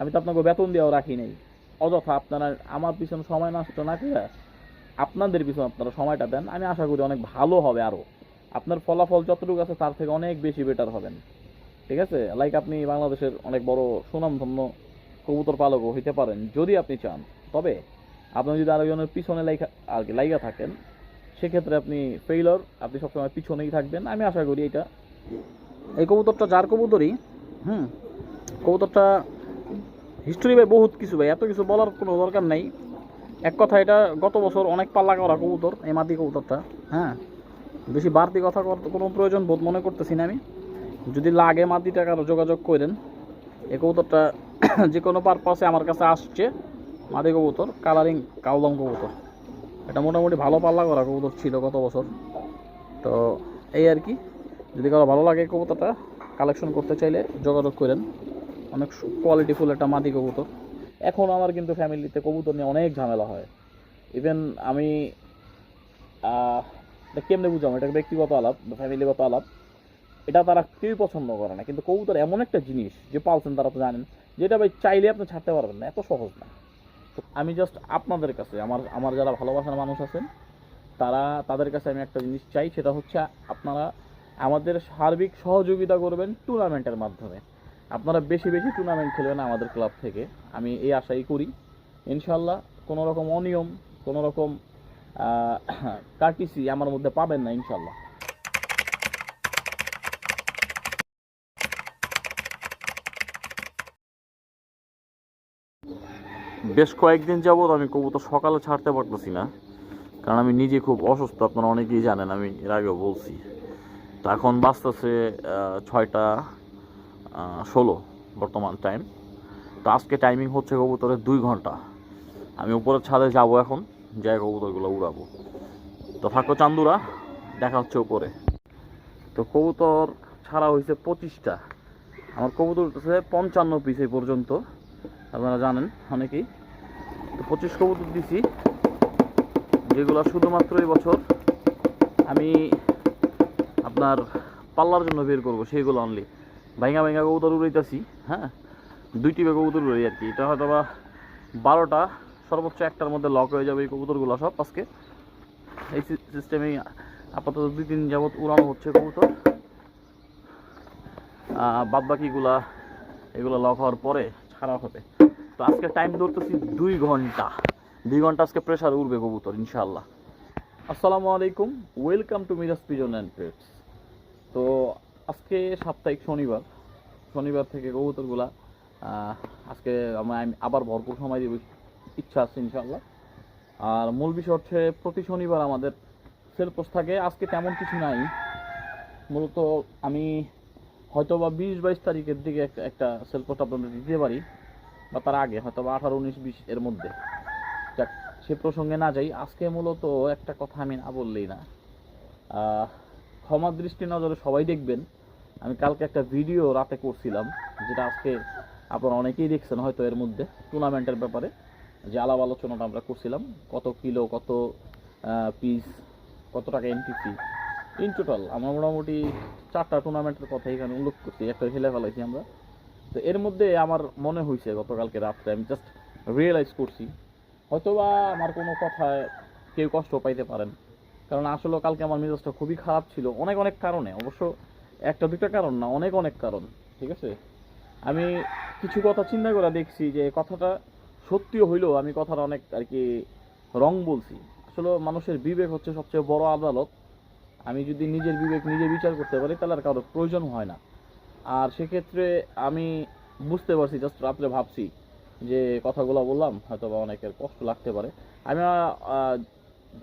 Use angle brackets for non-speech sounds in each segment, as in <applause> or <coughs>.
আমি তো আপনাকে বেতন দিয়েও রাখি নাই। অযথা আপনারা আমার পিছনে সময় নষ্ট না করে আপনাদের পিছনে আপনারা সময়টা দেন। আমি আশা করি অনেক ভালো হবে আরও আপনার ফলাফল যতটুকু আছে, তার থেকে অনেক বেশি বেটার হবেন। ঠিক আছে? লাইক আপনি বাংলাদেশের অনেক বড় সুনামধন্য কবুতর পালকও হইতে পারেন, যদি আপনি চান। তবে আপনি যদি আরেকজনের পিছনে লাইকা আর কি লাইগা থাকেন, সেক্ষেত্রে আপনি ফেইলর আপনি সবসময় পিছনেই থাকবেন। আমি আশা করি এটা। এই কবুতরটা যার কবুতরই, হুম, কবুতরটা হিস্টোরি ভাই, বহুত কিছু ভাই, এত কিছু বলার কোনো দরকার নাই। এক কথা, এটা গত বছর অনেক পাল্লা করা কবুতর, এই মাটি কবুতরটা হ্যাঁ? বেশি বাড়তি কথা কোনো প্রয়োজন বোধ মনে করতেছি না আমি। যদি লাগে মাটি টাকার যোগাযোগ করেন, এই কবুতরটা যে কোনো পারপাসে আমার কাছে আসছে, মাদি কবুতর কালারিং কাউলম কবুতর। এটা মোটামুটি ভালো পাল্লা করা কবুতর ছিল গত বছর। তো এই আর কি, যদি কারও ভালো লাগে কবুতরটা কালেকশন করতে চাইলে যোগাযোগ করেন। অনেক কোয়ালিটিফুল একটা মাদি কবুতর। এখন আমার কিন্তু ফ্যামিলিতে কবুতর নিয়ে অনেক ঝামেলা হয়। ইভেন আমি কেমনে বুঝাম এটা ব্যক্তিগত আলাপ বা ফ্যামিলিগত আলাপ। এটা তারা কেউই পছন্দ করে না। কিন্তু কবুতর এমন একটা জিনিস যে পালছেন তারা তো জানেন, যেটা ভাই চাইলে আপনি ছাড়তে পারবেন না, এত সহজ না। তো আমি জাস্ট আপনাদের কাছে, আমার আমার যারা ভালোবাসার মানুষ আছেন, তারা, তাদের কাছে আমি একটা জিনিস চাই, সেটা হচ্ছে আপনারা আমাদের সার্বিক সহযোগিতা করবেন টুর্নামেন্টের মাধ্যমে। আপনারা বেশি বেশি টুর্নামেন্ট খেলবেন আমাদের ক্লাব থেকে। আমি এই আশাই করি। ইনশাল্লাহ কোনো রকম অনিয়ম, কোনো রকম কার্টিসি <coughs> আমার মধ্যে পাবেন না ইনশাল্লাহ বেশ কয়েকদিন যাবৎ আমি কবুতর সকালে ছাড়তে পারতেছি না, কারণ আমি নিজে খুব অসুস্থ, আপনারা অনেকেই জানেন, আমি এর আগেও বলছি। তো এখন বাঁচতেছে ছয়টা ষোলো বর্তমান টাইম তো আজকে টাইমিং হচ্ছে কবুতরের দুই ঘণ্টা। আমি উপরের ছাদে যাব এখন, যাই কবুতরগুলো উড়াবো। তো থাকো চান্দুরা, দেখা হচ্ছে উপরে। তো কবুতর ছাড়া হয়েছে পঁচিশটা। আমার কবুতর উঠেছে পঞ্চান্ন পিস এই পর্যন্ত, আপনারা জানেন অনেকেই। তো পঁচিশ কবুতর দিছি, যেগুলো শুধুমাত্র এই বছর আমি আপনার পাল্লার জন্য বের করব, সেইগুলো অনলি ভাইঙ্গা ভাইঙ্গা কবুতর উড়াইতেছি হ্যাঁ? দুইটি বে কবুতর উড়াই আর কি। এটা হয়তো বা বারোটা, সর্বোচ্চ একটার মধ্যে লক হয়ে যাবে এই কবুতরগুলো সব আজকে। এই সিস্টেমেই আপাতত দুই দিন যাবৎ উড়ানো হচ্ছে কবুতর। বাদ বাকিগুলা এগুলো লক হওয়ার পরে ছাড়া হবে। তো আজকে টাইম ধরতেছি দুই ঘণ্টা। দুই ঘণ্টা আজকে প্রেশার উঠবে কবুতর ইনশাল্লাহ আসসালামু আলাইকুম welcome to Miraj pigeon and pets তো আজকে সাপ্তাহিক শনিবার শনিবার থেকে কবুতরগুলা আজকে আমরা আমি আবার ভরপুর সময় দিব, ইচ্ছা আছে ইনশাল্লাহ আর মূল বিষয় হচ্ছে প্রতি শনিবার আমাদের সেল পোস্ট থাকে। আজকে তেমন কিছু নাই। মূলত আমি হয়তো বা বিশ বাইশ তারিখের দিকে একটা- সেল পোস্ট আপনাদের দিতে পারি, বা তার আগে হয়তো বা আঠারো, উনিশ, বিশ এর মধ্যে। যাক, সে প্রসঙ্গে না যাই। আজকে মূলত একটা কথা আমি না বললেই না। ক্ষমা দৃষ্টি নজরে সবাই দেখবেন। আমি কালকে একটা ভিডিও রাতে করছিলাম, যেটা আজকে আপনারা অনেকেই দেখছেন হয়তো এর মধ্যে টুর্নামেন্টের ব্যাপারে। যে আলাপ আলোচনাটা আমরা করছিলাম, কত কিলো, কত পিস কত টাকা এন্ট্রি ফি ইন টোটাল আমরা মোটামুটি চারটা টুর্নামেন্টের কথা এখানে উল্লেখ করছি, একটা খেলে ফেলাইছি আমরা। তো এর মধ্যে আমার মনে হয়েছে গতকালকে রাত্রে, আমি জাস্ট রিয়েলাইজ করছি, হয়তোবা আমার কোনো কথায় কেউ কষ্ট পাইতে পারেন। কারণ আসলে কালকে আমার মেজাজটা খুবই খারাপ ছিল। অনেক অনেক কারণে। অবশ্য একটা দুটা কারণ না, অনেক অনেক কারণ, ঠিক আছে? আমি কিছু কথা চিন্তা করে দেখছি যে কথাটা সত্যিও হইলেও আমি কথাটা অনেক আর কি রং বলছি। আসলে মানুষের বিবেক হচ্ছে সবচেয়ে বড় আদালত। আমি যদি নিজের বিবেক নিজে বিচার করতে পারি, তাহলে আর কারোর প্রয়োজন হয় না। আর সেক্ষেত্রে আমি বুঝতে পারছি, জাস্ট রাত্রে ভাবছি যে কথাগুলো বললাম হয়তো বা অনেকের কষ্ট লাগতে পারে। আমি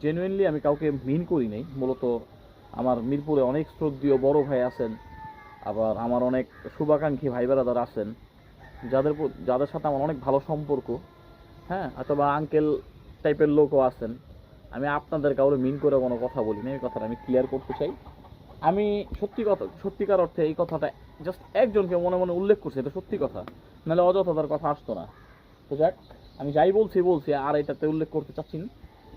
জেনুইনলি আমি কাউকে মিন করি নাই। মূলত আমার মিরপুরে অনেক শ্রদ্ধীয় বড় ভাই আছেন, আবার আমার অনেক শুভাকাঙ্ক্ষী ভাই বেড়াদার আছেন, যাদের যাদের সাথে আমার অনেক ভালো সম্পর্ক। হ্যাঁ অথবা আঙ্কেল টাইপের লোকও আছেন। আমি আপনাদের কাউরে মিন করে কোনো কথা বলি না এই কথাটা আমি ক্লিয়ার করতে চাই। আমি সত্যি কথা সত্যিকার অর্থে এই কথাটা জাস্ট একজনকে মনে মনে উল্লেখ করছি, এটা সত্যি কথা। নাহলে অযথা তার কথা আসতো না। তো যাক, আমি যাই বলছি বলছি, আর এটাতে উল্লেখ করতে চাচ্ছি না।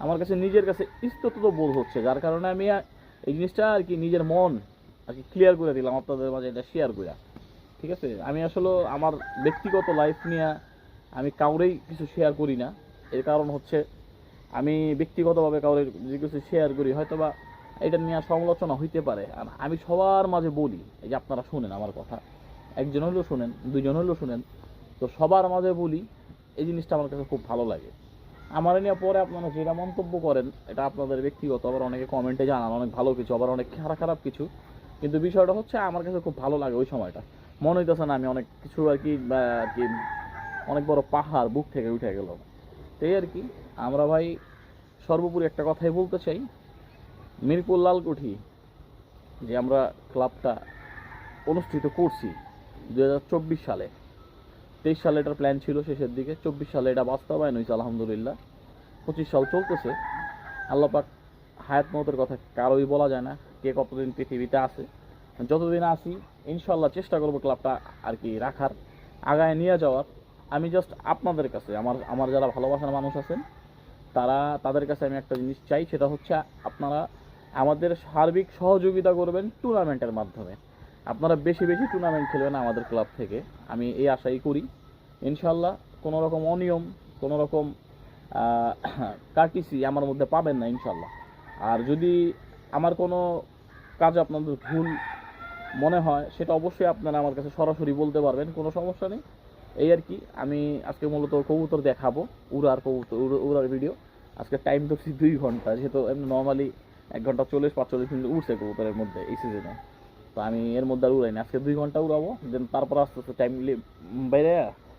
আমার কাছে নিজের কাছে ইস্তত বোধ হচ্ছে, যার কারণে আমি এই জিনিসটা আর কি নিজের মন আর কি ক্লিয়ার করে দিলাম, আপনাদের মাঝে এটা শেয়ার করে। ঠিক আছে? আমি আসলে আমার ব্যক্তিগত লাইফ নিয়ে আমি কাউরেই কিছু শেয়ার করি না। এর কারণ হচ্ছে আমি ব্যক্তিগতভাবে কাউরে যে কিছু শেয়ার করি হয়তো বা এটা নিয়ে সমালোচনা হইতে পারে। আর আমি সবার মাঝে বলি, এই যে আপনারা শুনেন আমার কথা, একজন হলেও শুনেন দুজন হলেও শুনেন, তো সবার মাঝে বলি, এই জিনিসটা আমার কাছে খুব ভালো লাগে। আমার নিয়ে পরে আপনারা যেটা মন্তব্য করেন, এটা আপনাদের ব্যক্তিগত, আবার অনেকে কমেন্টে জানান, অনেক ভালো কিছু, আবার অনেক খারাপ খারাপ কিছু। কিন্তু বিষয়টা হচ্ছে আমার কাছে খুব ভালো লাগে ওই সময়টা। মনে হইতেছে না আমি অনেক কিছু আর কি আর কি অনেক বড় পাহাড় বুক থেকে উঠে গেল তাই আর কি, আমরা ভাই সর্বোপরি একটা কথাই বলতে চাই। মিরপুর লালকুঠি, যে আমরা ক্লাবটা অনুষ্ঠিত করছি দু হাজার চব্বিশ সালে তেইশ সালে এটার প্ল্যান ছিল শেষের দিকে, চব্বিশ সালে এটা বাস্তবায়ন হয়েছে, আলহামদুলিল্লাহ। পঁচিশ সাল চলতেছে। আল্লাপাক হায়াত মতের কথা কারোই বলা যায় না কে কতদিন পৃথিবীতে আছে। যতদিন আসি ইনশাল্লাহ চেষ্টা করব ক্লাবটা আর কি রাখার, আগায় নিয়ে যাওয়ার। আমি জাস্ট আপনাদের কাছে, আমার আমার যারা ভালোবাসার মানুষ আছেন, তারা, তাদের কাছে আমি একটা জিনিস চাই, সেটা হচ্ছে আপনারা আমাদের সার্বিক সহযোগিতা করবেন টুর্নামেন্টের মাধ্যমে। আপনারা বেশি বেশি টুর্নামেন্ট খেলবেন আমাদের ক্লাব থেকে। আমি এই আশাই করি। ইনশাল্লাহ কোনো রকম অনিয়ম, কোনো রকম কার্টিসি <coughs> আমার মধ্যে পাবেন না ইনশাল্লাহ আর যদি আমার কোনো কাজ আপনাদের ভুল মনে হয়, সেটা অবশ্যই আপনারা আমার কাছে সরাসরি বলতে পারবেন, কোনো সমস্যা নেই। এই আর কি, আমি আজকে মূলত কবুতর দেখাবো, উড়ার কবুতর, উড়- উড়ার ভিডিও আজকে টাইম ধরছি দুই ঘণ্টা, যেহেতু এমনি নর্মালি এক ঘণ্টা চল্লিশ, পাঁচচল্লিশ মিনিট উঠছে কবুতরের মধ্যে এই সিজনে তো আমি এর মধ্যে আর উড়াই না। আজকে দুই ঘণ্টা উড়াবো দেন তারপর আস্তে আস্তে টাইম বাইরে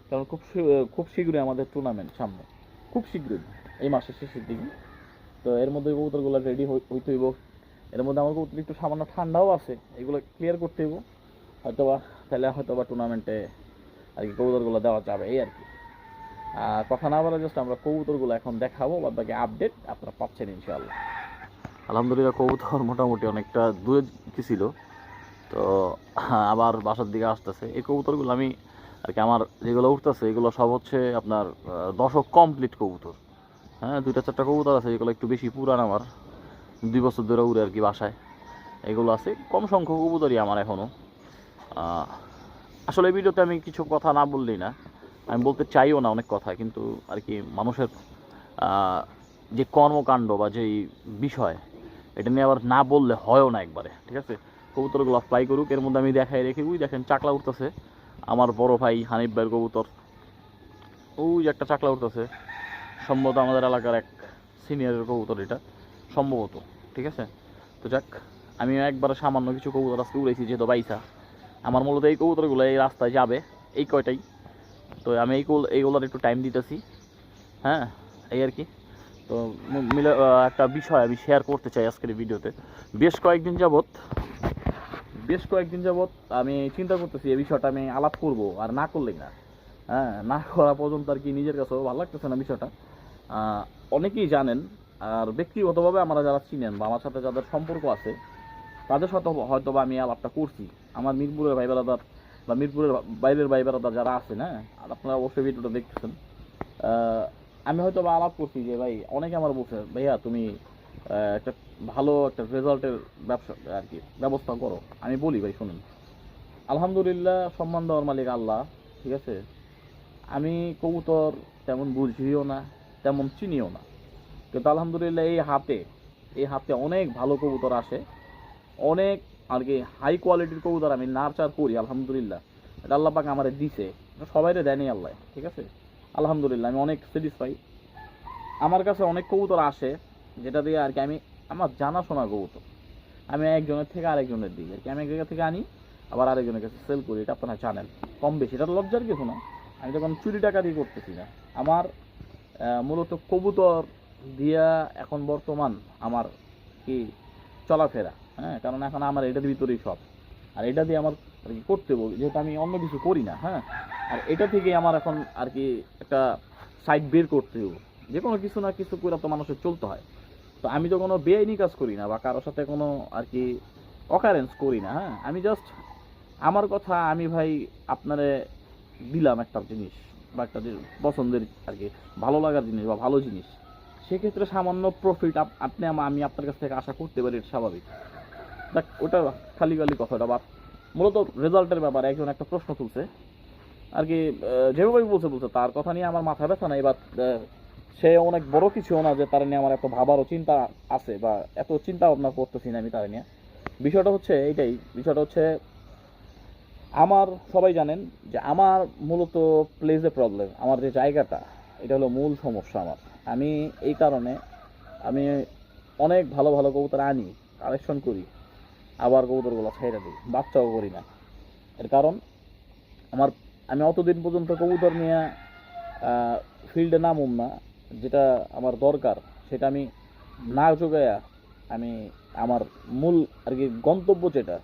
কারণ খুব খুব শীঘ্রই আমাদের টুর্নামেন্ট সামনে। খুব শীঘ্রই, এই মাসের শেষের দিকে। তো এর মধ্যে কবুতরগুলো রেডি হইতে হইব। এর মধ্যে আমার কবুতর একটু সামান্য ঠান্ডাও আছে, এগুলো ক্লিয়ার করতে হইব। হয়তোবা, তাহলে হয়তোবা টুর্নামেন্টে আর কি কবুতরগুলো দেওয়া যাবে, এই আর কি। আর কথা না বলে জাস্ট আমরা কবুতরগুলো এখন দেখাবো বা বাকি আপডেট আপনারা পাচ্ছেন ইনশাআল্লাহ। আলহামদুলিল্লাহ, কবুতর মোটামুটি অনেকটা দূরে ছিল তো, আবার বাসার দিকে আসতেছে। এই কবুতরগুলো আমি আর কি আমার যেগুলো উঠতেছে, এগুলো সব হচ্ছে আপনার দশক কমপ্লিট কবুতর। হ্যাঁ দুইটা চারটা কবুতর আছে যেগুলো একটু বেশি পুরান আমার। দুই বছর ধরে উড়ে আর কি বাসায়। এগুলো আছে, কম সংখ্যক কবুতরই আমার এখনও আসলে ভিডিওতে আমি কিছু কথা না বললেই না। আমি বলতে চাইও না অনেক কথা, কিন্তু আর কি মানুষের যে কর্মকাণ্ড বা যেই বিষয়, এটা নিয়ে আবার না বললে হয়ও না একবারে, ঠিক আছে? কবুতরগুলো ফ্লাই করুক, এর মধ্যে আমি দেখাই রেখে ওই দেখেন চাকলা উঠতেছে। আমার বড় ভাই হানিফ ভাইয়ের কবুতর। ওই একটা চাকলা উঠতেছে। সম্ভবত আমাদের এলাকার এক সিনিয়রের কবুতর এটা। সম্ভবত, ঠিক আছে? তো যাক, আমি একবার সামান্য কিছু কবুতর আজকে উড়েছি যেহেতু বাইসা আমার মূলত এই কবুতরগুলো এই রাস্তায় যাবে, এই কয়টাই। তো আমি এই এইগুলোর একটু টাইম দিতেছি। হ্যাঁ এই আর কি। তো মিলে একটা বিষয় আমি শেয়ার করতে চাই আজকের ভিডিওতে বেশ কয়েকদিন যাবত বেশ কয়েকদিন যাবৎ আমি চিন্তা করতেছি, এই বিষয়টা আমি আলাপ করব আর না করলেই না হ্যাঁ না করা পর্যন্ত আর কি নিজের কাছেও ভালো লাগতেছে না বিষয়টা। অনেকেই জানেন, আর ব্যক্তিগতভাবে আমরা যারা চিনেন বা আমার সাথে যাদের সম্পর্ক আছে, তাদের সাথে হয়তো বা আমি আলাপটা করছি। আমার মিরপুরের ভাই বেড়াদার বা মিরপুরের বাইরের ভাই বেড়াদার যারা আছেন হ্যাঁ আর আপনারা অবশ্যই ভিডিওটা দেখতেছেন। আমি হয়তো বা আলাপ করছি যে, ভাই, অনেকে আমার বলছে, ভাইয়া, তুমি একটা ভালো একটা রেজাল্টের ব্যবসা, আর কি, ব্যবস্থা করো। আমি বলি ভাই, শুনুন। আলহামদুলিল্লাহ, সম্মান দেওয়ার মালিক আল্লাহ, ঠিক আছে? আমি কবুতর তেমন বুঝিও না, তেমন চিনিও না। কিন্তু আলহামদুলিল্লাহ, এই হাতে এই হাতে অনেক ভালো কবুতর আসে। অনেক, আর কি হাই কোয়ালিটির কবুতর আমি নার্চার করি, আলহামদুলিল্লাহ। এটা আল্লাহ পাক আমারে দিছে। সবাইরে দেয়নি আল্লাহ, ঠিক আছে? আলহামদুলিল্লাহ, আমি অনেক স্যাটিসফাই আমার কাছে অনেক কবুতর আসে। যেটা দিয়ে আর কি আমি আমার জানাশোনা কবুতর আমি একজনের থেকে আরেকজনের দিই। আর কি আমি এক জায়গা থেকে আনি, আবার আরেকজনের কাছে সেল করি। এটা আপনারা জানেন কম বেশি। এটা লজ্জার কিছু না। আমি তখন চুরি টাকা দিয়ে করতেছি না, আমার মূলত কবুতর দিয়া এখন বর্তমান আমার কি চলাফেরা হ্যাঁ? কারণ এখন আমার এটার ভিতরেই সব। আর এটা দিয়ে আমার আর কি করতে বলি, যেহেতু আমি অন্য কিছু করি না হ্যাঁ? আর এটা থেকে আমার এখন আর কি একটা সাইড বের করতে হবে যে কোনো কিছু না কিছু করে তো মানুষের চলতে হয়। তো আমি তো কোনো বেআইনি কাজ করি না বা কারোর সাথে কোনো আর কি অকারেন্স করি না হ্যাঁ? আমি জাস্ট আমার কথা আমি ভাই আপনারে দিলাম একটা জিনিস বা একটা পছন্দের আর কি, ভালো লাগার জিনিস বা ভালো জিনিস। সেক্ষেত্রে সামান্য প্রফিট আপনি আমি আপনার কাছ থেকে আশা করতে পারি, এটা স্বাভাবিক। দেখ, ওটা খালি খালি কথাটা, বা মূলত রেজাল্টের ব্যাপারে একজন একটা প্রশ্ন তুলছে। আর কি যেভাবে বলছে বলছে, তার কথা নিয়ে আমার মাথা ব্যথা নাই বা সে অনেক বড় কিছু না যে তার নিয়ে আমার এত ভাবারও চিন্তা আছে বা এত চিন্তা ভাবনা করতেছি না আমি তার নিয়ে। বিষয়টা হচ্ছে এইটাই, বিষয়টা হচ্ছে আমার সবাই জানেন যে আমার মূলত প্লেস প্রবলেম আমার যে জায়গাটা, এটা হলো মূল সমস্যা আমার। আমি এই কারণে আমি অনেক ভালো ভালো কবুতর আনি কালেকশন করি, আবার কবুতরগুলো ছেড়ে দিই, বাচ্চাও করি না। এর কারণ আমার, আমি অতদিন পর্যন্ত কবুতর নিয়ে ফিল্ডে নামুম না যেটা আমার দরকার, সেটা আমি না যোগায়া আমি আমার মূল আর কি গন্তব্য যেটা,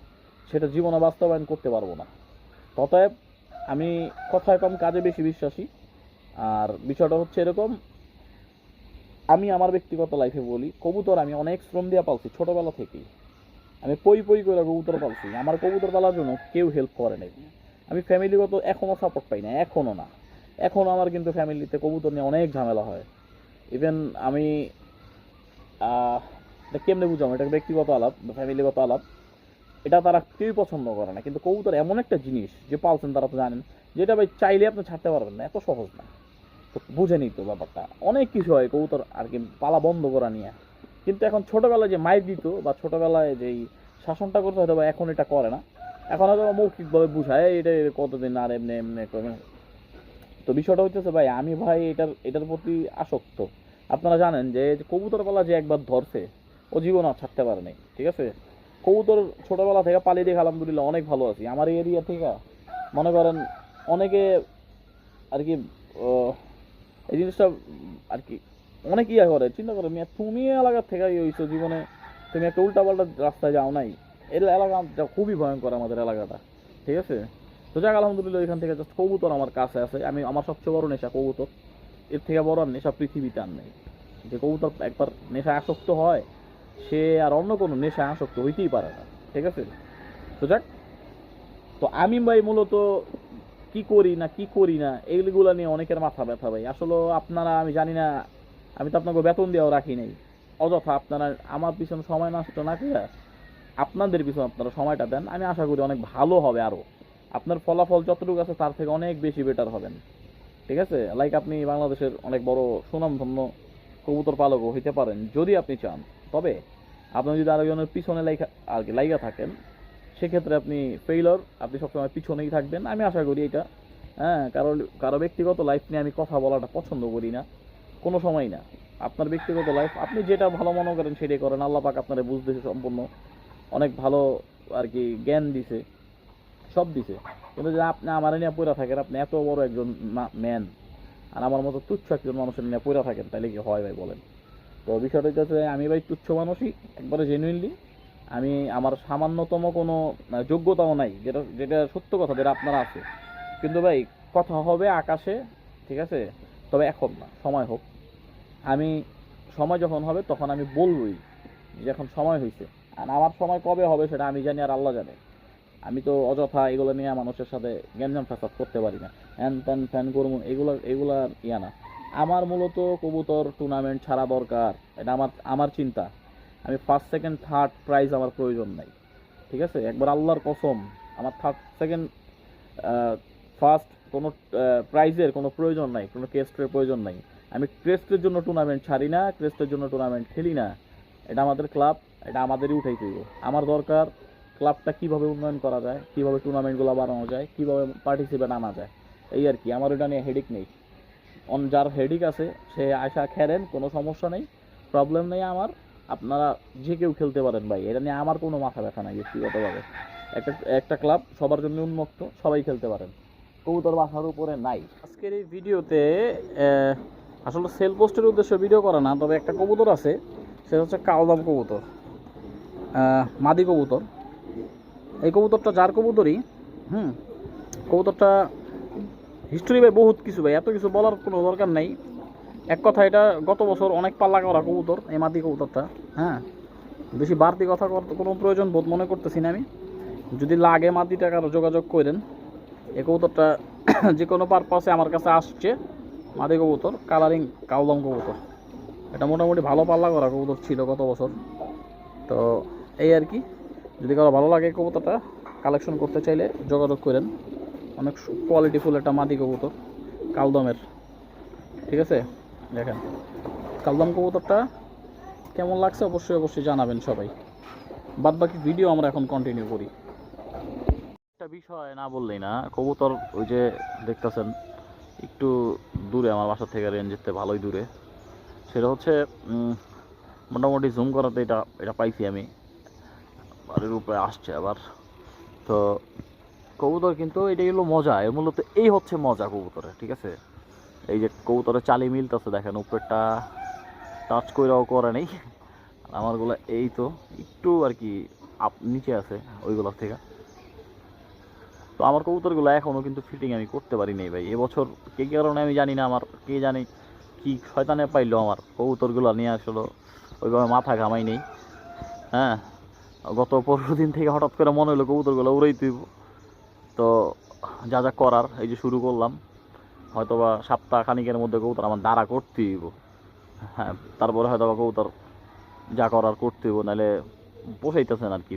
সেটা জীবনে বাস্তবায়ন করতে পারব না। ততএব আমি কথায় কম কাজে বেশি বিশ্বাসী। আর বিষয়টা হচ্ছে এরকম, আমি আমার ব্যক্তিগত লাইফে বলি, কবুতর আমি অনেক শ্রম দিয়ে পালছি ছোটবেলা থেকেই। আমি পই পই করে কবুতর পালছি, আমার কবুতর পালার জন্য কেউ হেল্প করে নাই। আমি ফ্যামিলিগত এখনও সাপোর্ট পাই না এখনও না। এখনও আমার কিন্তু ফ্যামিলিতে কবুতর নিয়ে অনেক ঝামেলা হয়। ইভেন আমি কেমনে বুঝাম এটা ব্যক্তিগত আলাপ বা ফ্যামিলিগত আলাপ। এটা তারা কেউই পছন্দ করে না। কিন্তু কবুতর এমন একটা জিনিস যে পালছেন তারা তো জানেন, যেটা ভাই চাইলে আপনি ছাড়তে পারবেন না, এত সহজ না। তো বুঝেনি তো ব্যাপারটা। অনেক কিছু হয় কবুতর আর কি পালা বন্ধ করা নিয়ে। কিন্তু এখন ছোটোবেলায় যে মাইক দিত বা ছোটোবেলায় যেই শাসনটা করতে হয়তো বা এখন এটা করে না। এখন হয়তো মৌখিকভাবে বুঝায় এটা কতদিন আর এমনি এমনি তো বিষয়টা হচ্ছে ভাই, আমি ভাই এটার এটার প্রতি আসক্ত। আপনারা জানেন যে কবুতর পালা যে একবার ধরছে, ও জীবন আর ছাড়তে পারে নাই, ঠিক আছে? কবুতর ছোটোবেলা থেকে পালিয়ে দেখে আলহামদুলিল্লাহ অনেক ভালো আছি। আমার এরিয়া থেকে মনে করেন অনেকে আর কি এই জিনিসটা আর কি অনেক ইয়া করে, চিন্তা করে মিয়া, তুমি এলাকার থেকে ইয়ে হইছো জীবনে, তুমি একটা উল্টাপাল্টা রাস্তায় যাও নাই। এই এলাকাটা খুবই ভয়ঙ্কর আমাদের এলাকাটা, ঠিক আছে? তো যাক, আলহামদুলিল্লাহ, এখান থেকে জাস্ট কবুতর আমার কাছে আছে। আমি, আমার সবচেয়ে বড় নেশা কবুতর। এর থেকে বড় আর নেশা পৃথিবীতে আর নেই। যে কবুতর একবার নেশা আসক্ত হয়, সে আর অন্য কোনো নেশায় আসক্ত হইতেই পারে না। ঠিক আছে? তো যাক, তো আমি ভাই মূলত কি করি না, কি করি না, এইগুলো নিয়ে অনেকের মাথা ব্যথা ভাই। আসলে আপনারা, আমি জানি না, আমি তো আপনাকে বেতন দিয়েও রাখি নাই। অযথা আপনারা আমার পিছনে সময় নষ্ট না করে আপনাদের পিছনে আপনারা সময়টা দেন। আমি আশা করি অনেক ভালো হবে আরও আপনার ফলাফল যতটুকু আছে, তার থেকে অনেক বেশি বেটার হবেন। ঠিক আছে? লাইক আপনি বাংলাদেশের অনেক বড় সুনামধন্য কবুতর পালকও হইতে পারেন, যদি আপনি চান। তবে আপনি যদি আরেকজনের পিছনে লাইকা আর কি লাইগা থাকেন, সেক্ষেত্রে আপনি ফেইলর আপনি সবসময় পিছনেই থাকবেন। আমি আশা করি এটা। হ্যাঁ কারও কারও ব্যক্তিগত লাইফ নিয়ে আমি কথা বলাটা পছন্দ করি না। কোনো সময় না। আপনার ব্যক্তিগত লাইফ আপনি যেটা ভালো মনে করেন সেটাই করেন। আল্লাহ পাক আপনারা বুঝতেছে সম্পূর্ণ। অনেক ভালো আর কি জ্ঞান দিছে। সব দিছে। কিন্তু যদি আপনি আমার নিয়ে পড়ে থাকেন, আপনি এত বড় একজন ম্যান আর আমার মতো তুচ্ছ একজন মানুষের নিয়ে পড়ে থাকেন তাহলে কি হয় ভাই বলেন? তো বিষয়টা হচ্ছে আমি ভাই তুচ্ছ মানুষই, একবারে জেনুইনলি আমি আমার সামান্যতম কোনো যোগ্যতাও নাই, যেটা যেটা সত্য কথা, যেটা আপনার আছে। কিন্তু ভাই, কথা হবে আকাশে, ঠিক আছে? তবে এখন না, সময় হোক। আমি, সময় যখন হবে, তখন আমি বলবই যে এখন সময় হয়েছে আর আমার সময় কবে হবে, সেটা আমি জানি আর আল্লাহ জানে। আমি তো অযথা এগুলো নিয়ে মানুষের সাথে গ্যাঞ্জাম ফাসাদ করতে পারি না। হ্যান ত্যান ফ্যান করব, এগুলো, এগুলা ইয়া না। আমার মূলত কবুতর টুর্নামেন্ট ছাড়া দরকার, এটা আমার আমার চিন্তা। আমি ফার্স্ট সেকেন্ড থার্ড প্রাইজ আমার প্রয়োজন নাই। ঠিক আছে? একবার আল্লাহর কসম, আমার থার্ড সেকেন্ড ফার্স্ট কোনো প্রাইজের কোনো প্রয়োজন নাই, কোনো ক্রেস্টের প্রয়োজন নাই। আমি ক্রেস্টের জন্য টুর্নামেন্ট ছাড়ি না ক্রেস্টের জন্য টুর্নামেন্ট খেলি না। এটা আমাদের ক্লাব এটা আমাদেরই উঠাই তৈব আমার দরকার ক্লাবটা কীভাবে উন্নয়ন করা যায়, কীভাবে টুর্নামেন্টগুলো বাড়ানো যায়, কীভাবে পার্টিসিপেট আনা যায়, এই আর কি। আমার ওটা নিয়ে হেডিক নেই। অন যার হেডিক আছে, সে আশা খেলেন, কোনো সমস্যা নেই প্রবলেম নেই আমার। আপনারা যে কেউ খেলতে পারেন ভাই, এটা নিয়ে আমার কোনো মাথা ব্যথা নাই ব্যক্তিগতভাবে। একটা একটা ক্লাব সবার জন্য উন্মুক্ত, সবাই খেলতে পারেন। কবুতর বাসার উপরে নাই। আজকের এই ভিডিওতে আসলে সেল পোস্টের উদ্দেশ্যে ভিডিও করা না, তবে একটা কবুতর আছে, সেটা হচ্ছে কালদাম কবুতর মাদি কবুতর। এই কবুতরটা যার কবুতরই, হুম, কবুতরটা হিস্টোরি ভাই বহুত কিছু ভাই, এত কিছু বলার কোনো দরকার নাই। এক কথা এটা, গত বছর অনেক পাল্লা করা কবুতর, এই মাদি কবুতরটা হ্যাঁ। বেশি বাড়তি কথা কোনো প্রয়োজন বোধ মনে করতেছি না আমি। যদি লাগে মাদি টাকার যোগাযোগ করেন, এই কবুতরটা <coughs> যে কোনো পারপাসে আমার কাছে আসছে, মাদি কবুতর কালারিং কাউলম কবুতর। এটা মোটামুটি ভালো পাল্লা করা কবুতর ছিল গত বছর। তো এই আর কি। যদি কারও ভালো লাগে কবুতরটা কালেকশন করতে চাইলে যোগাযোগ করেন। অনেক কোয়ালিটিফুল একটা মাদি কবুতর, কালদমের। ঠিক আছে? দেখেন, কালদম কবুতরটা কেমন লাগছে অবশ্যই অবশ্যই জানাবেন সবাই। বাদ বাকি ভিডিও আমরা এখন কন্টিনিউ করি। একটা বিষয় না বললেই না, কবুতর ওই যে দেখতেছেন, একটু দূরে আমার বাসা থেকে রেঞ্জ যেতে ভালোই দূরে। সেটা হচ্ছে মোটামুটি জুম করাতে এটা এটা পাইছি আমি। বাড়ির উপরে আসছে আবার। তো কবুতর কিন্তু এটাই হলো মজা মূলত এই হচ্ছে মজা কবুতরের ঠিক আছে? এই যে কবুতরের চালি মিলতেছে, দেখেন উপরেরটা টাচ কইরাও করে নেই। আমারগুলো এই তো, একটু আর কি আপ নিচে আছে ওইগুলোর থেকে। তো আমার কবুতরগুলো এখনও কিন্তু ফিটিং আমি করতে পারি নাই ভাই। এবছর কী কারণে আমি জানি না, আমার কে জানি কি শয়তানে পাইলো আমার কবুতরগুলো নিয়ে আসলো ওইভাবে মাথা ঘামাই নেই। হ্যাঁ? গত পরশু দিন থেকে হঠাৎ করে মনে হলো কবুতরগুলো উড়াই তুইব তো যা যা করার, এই যে শুরু করলাম। হয়তো বা সপ্তাহ খানিকের মধ্যে কবুতর আমার দাঁড়া করতেই হ্যাঁ তারপরে হয়তো বা কবুতর যা করার করতে হইব, নাহলে পোষাইতেছেন আর কি।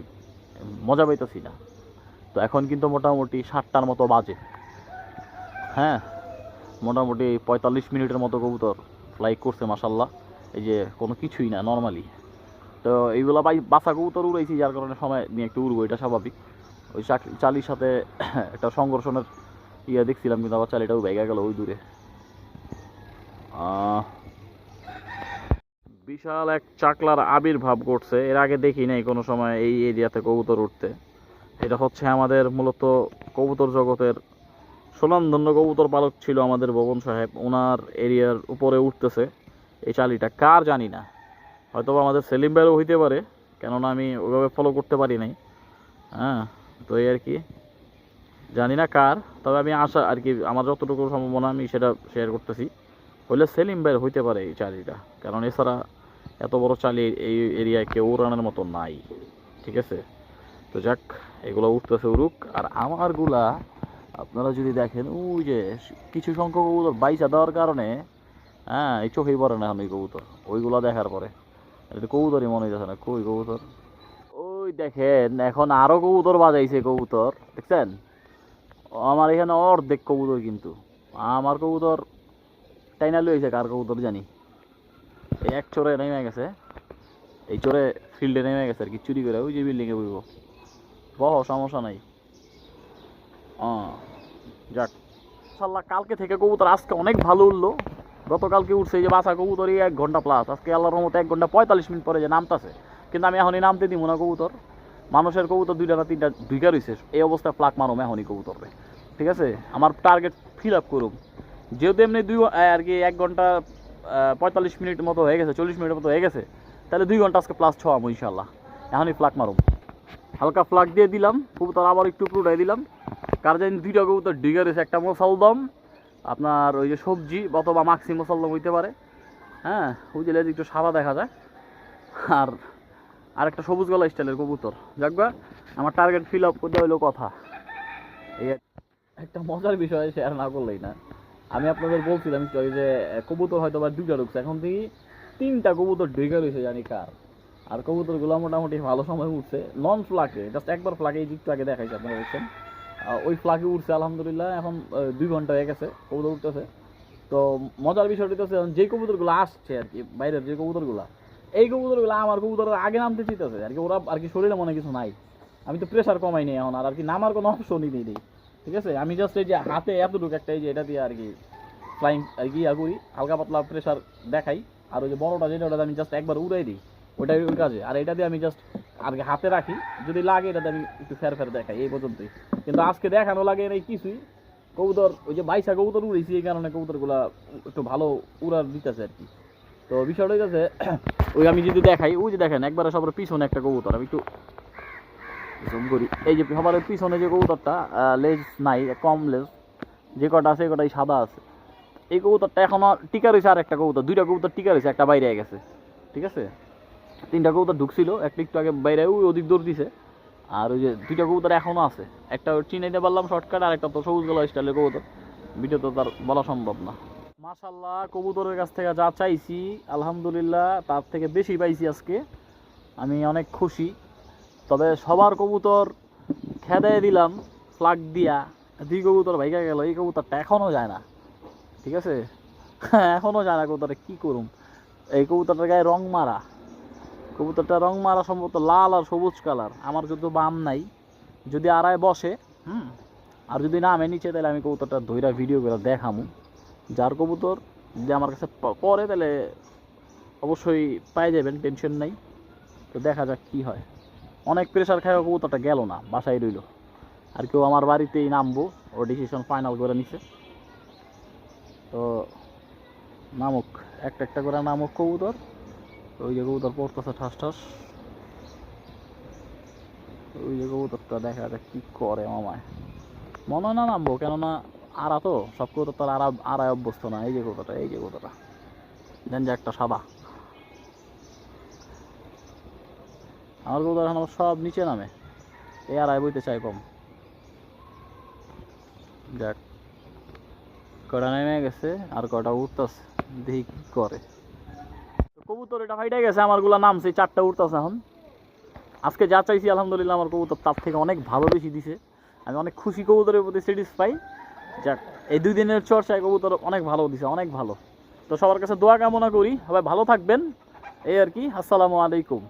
মজা পাইতেছি না। তো এখন কিন্তু মোটামুটি সাতটার মতো বাজে। হ্যাঁ মোটামুটি পঁয়তাল্লিশ মিনিটের মতো কবুতর ফ্লাই করছে মাসাল্লাহ এই যে কোনো কিছুই না নর্মালি তো এইগুলা বাই বাসা কবুতর উড়াইছি, যার কারণে সময় নিয়ে একটু উড়বো, এটা স্বাভাবিক। ওই চালির সাথে <coughs> একটা সংঘর্ষণের ইয়ে দেখছিলাম, কিন্তু আবার চালিটাও ভেঙে গেল ওই দূরে। বিশাল এক চাকলার আবির্ভাব ঘটছে, এর আগে দেখি নাই কোনো সময় এই এরিয়াতে কবুতর উঠতে। এটা হচ্ছে আমাদের মূলত কবুতর জগতের সুনামধন্য কবুতর পালক ছিল আমাদের ভবন সাহেব, ওনার এরিয়ার উপরে উঠতেছে। এই চালিটা কার জানি না। হয়তো আমাদের সেলিম ভাইয়েরও হইতে পারে, কেননা আমি ওইভাবে ফলো করতে পারি নাই। হ্যাঁ তো এই আর কি। জানি না কার, তবে আমি আশা আর কি, আমার যতটুকু সম্ভাবনা আমি সেটা শেয়ার করতেছি। হইলে সেলিম ভাইয়ের হইতে পারে এই চালিটা, কারণ এছাড়া এত বড় চালি এই এরিয়ায় কেউ উড়ানোর মতো নাই, ঠিক আছে? তো যাক, এগুলো উঠতেছে উড়ুক। আর আমারগুলা, আপনারা যদি দেখেন, ওই যে কিছু সংখ্যক কবুতর বাইসা দেওয়ার কারণে হ্যাঁ এই চোখেই পড়ে না এখন ওই কবুতর, ওইগুলো দেখার পরে। এটা কবুতরই মনে হইতেছে না। কই কবুতর? ওই দেখেন, এখন আরও কবুতর বাজাইছে কবুতর, দেখছেন? আমার এখানে অর্ধেক কবুতর কিন্তু। আমার কবুতর টাইনা লইছে, কার কবুতর জানি। এই এক চোরে নেমে গেছে। এই চোরে ফিল্ডে নেমে গেছে আর কি, চুরি করে, ওই যে বিল্ডিংয়ে বইব। বহ, সমস্যা নাই। যাক। সাল্লাহ কালকে থেকে কবুতর আজকে অনেক ভালো উঠল। গতকালকে উঠছে যে বাসা কবুতর এক ঘণ্টা প্লাস আজকে আল্লাহর রহমতে এক ঘণ্টা পঁয়তাল্লিশ মিনিট পরে যে নামতাছে। কিন্তু আমি এখনই নামতে দিব না কবুতর। মানুষের কবুতর দুইটা না তিনটা দুইটা রয়েছে এই অবস্থায় প্লাক মারুম এখনই কবুতর ঠিক আছে? আমার টার্গেট ফিল আপ করুম যেহেতু এমনি দুই আর কি এক ঘণ্টা পঁয়তাল্লিশ মিনিট মতো হয়ে গেছে, চল্লিশ মিনিটের মতো হয়ে গেছে, তাহলে দুই ঘণ্টা আজকে প্লাস ছ আমো ইনশাল্লাহ এখনই ফ্লাক মারুম। হালকা ফ্লাক দিয়ে দিলাম। কবুতর আবার একটু উঠাই দিলাম। কার জানি দুইটা কবুতর ডিগার হয়েছে একটা মশালদম আপনার ওই যে সবজি, অথবা মাক্সি মশালদম হইতে পারে। হ্যাঁ যে একটু সাদা দেখা যায়। আর আরেকটা সবুজ গলা স্টাইলের কবুতর। যাকবা আমার টার্গেট ফিল আপ করতে হইল কথা। একটা মজার বিষয় শেয়ার না করলেই না। আমি আপনাদের বলছিলাম একটু আগে যে কবুতর হয়তো বা দুইটা ঢুকছে। এখন থেকে তিনটা কবুতর ঢুকে রয়েছে জানি কার। আর কবুতরগুলো মোটামুটি ভালো সময় উঠছে। নন ফ্লাকে জাস্ট একবার ফ্লাকে দিকটা আগে দেখাইছে, আপনারা দেখছেন। ওই ফ্লাকে উঠছে, আলহামদুলিল্লাহ, এখন দুই ঘণ্টা হয়ে গেছে, কবুতর উঠতেছে। তো মজার বিষয়টি হচ্ছে যে কবুতরগুলো আসছে আর কি, বাইরের যে কবুতরগুলো, এই কবুতরগুলো আমার কবুতরের আগে নামতে চিতেছে আর কি ওরা, আর কি শরীরে মনে কিছু নাই। আমি তো প্রেশার কমাই নি এখন, আর কি নামার কোনো অপশনই নেই নেই। ঠিক আছে? আমি জাস্ট এই যে হাতে এতটুকু একটা এই যে এটা দিয়ে আর কি ফ্লাইং আর কি ইয়া করি, হালকা পাতলা প্রেশার দেখাই, আর ওই যে বড়টা যেটা ওটা আমি জাস্ট একবার উড়াই দিই। ওটাই ওই কাজে। আর এটা দিয়ে আমি জাস্ট আর হাতে রাখি। যদি লাগে এটাতে আমি একটু ফের ফের দেখাই, এই পর্যন্তই। কিন্তু আজকে দেখানো লাগে এই কিছুই। কবুতর, ওই যে বাইশা কবুতর উড়েছি, এই কারণে কবুতরগুলা একটু ভালো উড়ার দিতেছে আর কি। তো বিষয়টা হইতেছে, ওই আমি যদি দেখাই, ওই যে দেখেন, একবারে সবার পিছনে একটা কবুতর। আমি একটু জুম করি। এই যে সবার পিছনে যে কবুতরটা লেজ নাই, কম লেজ। যে কটা আছে কটাই সাদা আছে। এই কবুতরটা এখনও টিকা রয়েছে আর একটা কবুতর। দুইটা কবুতর টিকা রয়েছে একটা বাইরে গেছে। ঠিক আছে? তিনটা কবুতর ঢুকছিল, একটা একটু আগে বাইরে ওই ওদিক দৌড় দিছে। আর ওই যে দুইটা কবুতর এখনও আছে। একটা চিনাইতে পারলাম শর্টকাট আর একটা তো সবুজ গলা স্টাইলের কবুতর। ভিডিও তো তার বলা সম্ভব না। মাশাল্লাহ কবুতরের কাছ থেকে যা চাইছি, আলহামদুলিল্লাহ, তার থেকে বেশি পাইছি আজকে। আমি অনেক খুশি। তবে সবার কবুতর খেদায় দিলাম ফ্লাগ দিয়া। দুই কবুতর ভাইকা গেল, এই কবুতরটা এখনও যায় না। ঠিক আছে? <laughs> এখনও যায় না কবুতরটা কী করুম? এই কবুতরটার গায়ে রং মারা। কবুতরটা রং মারা সম্ভবত লাল আর সবুজ কালার। আমার যদি বাম নাই। যদি আড়ায় বসে, হুম, আর যদি নামে নিচে, তাহলে আমি কবুতরটা ধৈরা ভিডিও করে দেখামু। যার কবুতর যদি আমার কাছে পরে তাহলে অবশ্যই পাই যাবেন টেনশন নাই। তো দেখা যাক কি হয়। অনেক প্রেশার খায় কবুতরটা গেল না, বাসায় রইল। আর কেউ আমার বাড়িতেই নামবো, ও ডিসিশন ফাইনাল করে নিছে। তো নামুক, একটা একটা করে নামুক কবুতর। ওই যে কবুতর পড়তেছে ঠাস ঠাস। ওই যে কবুতরটা দেখা যাক কি করে মামায়। মনে হয় না নামবো, কেননা আড়া তো, সব কবুতর তো আর আড়া আড়ায় অভ্যস্ত না। এই যে কবুতরটা, এই যে কবুতরটা। দেন যে একটা সাদা। আমার কবুতর এখন সব নিচে নামে। এই আড়াই বইতে চাই কম। যাক কটা নেমে গেছে আর কটা উঠতেছে, দেখি কি করে। কবুতর, এটা ফাইটে গেছে, আমারগুলা সেই চারটা উঠতেছে এখন। আজকে যা চাইছি, আলহামদুলিল্লাহ, আমার কবুতর তার থেকে অনেক ভালো বেশি দিছে। আমি অনেক খুশি কবুতরের প্রতি স্যাটিসফাই যাক, এই দুই দিনের চর্চায় কবুতর অনেক ভালো দিছে, অনেক ভালো। তো সবার কাছে দোয়া কামনা করি, সবাই ভালো থাকবেন। এই আর কি, আসসালামু আলাইকুম।